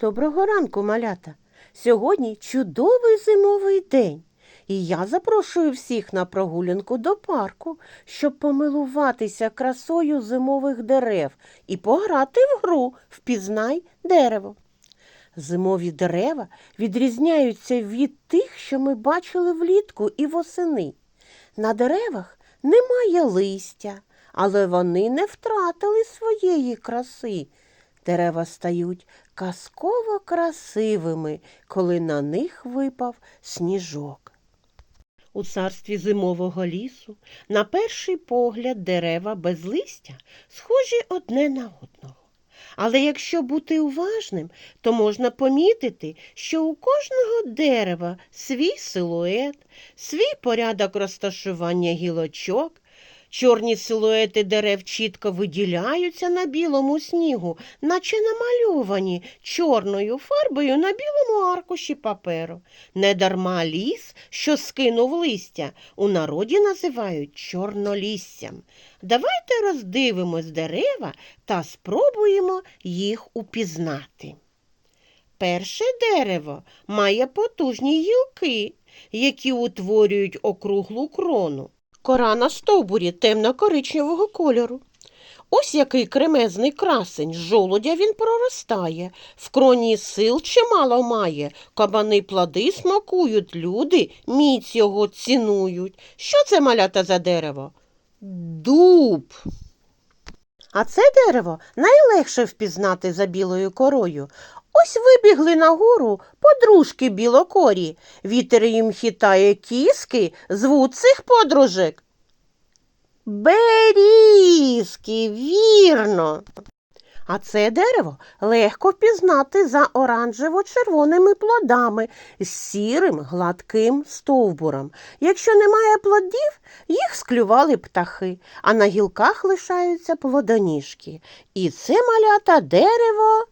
Доброго ранку, малята. Сьогодні чудовий зимовий день. І я запрошую всіх на прогулянку до парку, щоб помилуватися красою зимових дерев і пограти в гру Впізнай дерево. Зимові дерева відрізняються від тих, що ми бачили влітку і восени. На деревах немає листя, але вони не втратили своєї краси. Дерева стають казково красивими, коли на них випав сніжок. У царстві зимового лісу, на перший погляд, дерева без листя схожі одне на одного. Але якщо бути уважним, то можна помітити, що у кожного дерева свій силует, свій порядок розташування гілочок. Чорні силуети дерев чітко виділяються на білому снігу, наче намальовані чорною фарбою на білому аркуші паперу. Недарма ліс, що скинув листя, у народі називають чорноліссям. Давайте роздивимось дерева та спробуємо їх упізнати. Перше дерево має потужні гілки, які утворюють округлу крону. Кора на стовбурі темно-коричневого кольору. Ось який кремезний красень, жолудя він проростає, в кроні сил чимало має, кабани плоди смакують, люди міць його цінують. Що це малята за дерево? Дуб. А це дерево найлегше впізнати за білою корою. Ось вибігли на гору подружки білокорі. Вітер їм хитає кіски, звуть цих подружок. Берізки, вірно. А це дерево легко впізнати за оранжево-червоними плодами з сірим гладким стовбуром. Якщо немає плодів, їх склювали птахи, а на гілках лишаються плодоніжки. І це малята дерево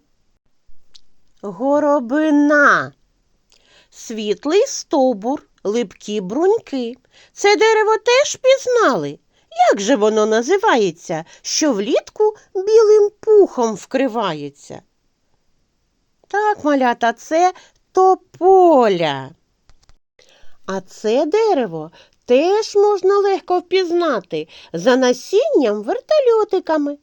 горобина. Світлий стовбур, липкі бруньки. Це дерево теж пізнали. Як же воно називається, що влітку білим пухом вкривається? Так, малята, це тополя. А це дерево теж можна легко впізнати за насінням вертольотиками.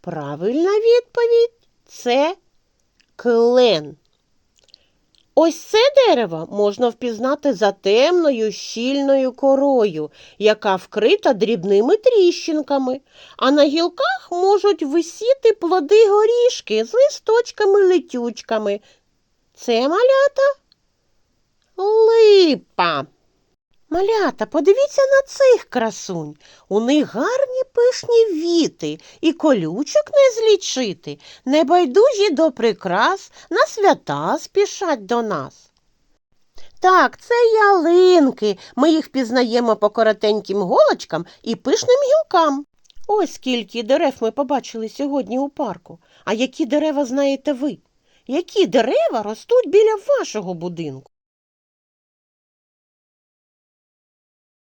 Правильна відповідь це клен. Ось це дерево можна впізнати за темною щільною корою, яка вкрита дрібними тріщинками, а на гілках можуть висіти плоди горішки з листочками-летючками. Це малята липа. Малята, подивіться на цих красунь. У них гарні пишні віти і колючок не злічити, небайдужі до прикрас на свята спішать до нас. Так, це ялинки. Ми їх пізнаємо по коротеньким голочкам і пишним гілкам. Ось скільки дерев ми побачили сьогодні у парку. А які дерева знаєте ви? Які дерева ростуть біля вашого будинку?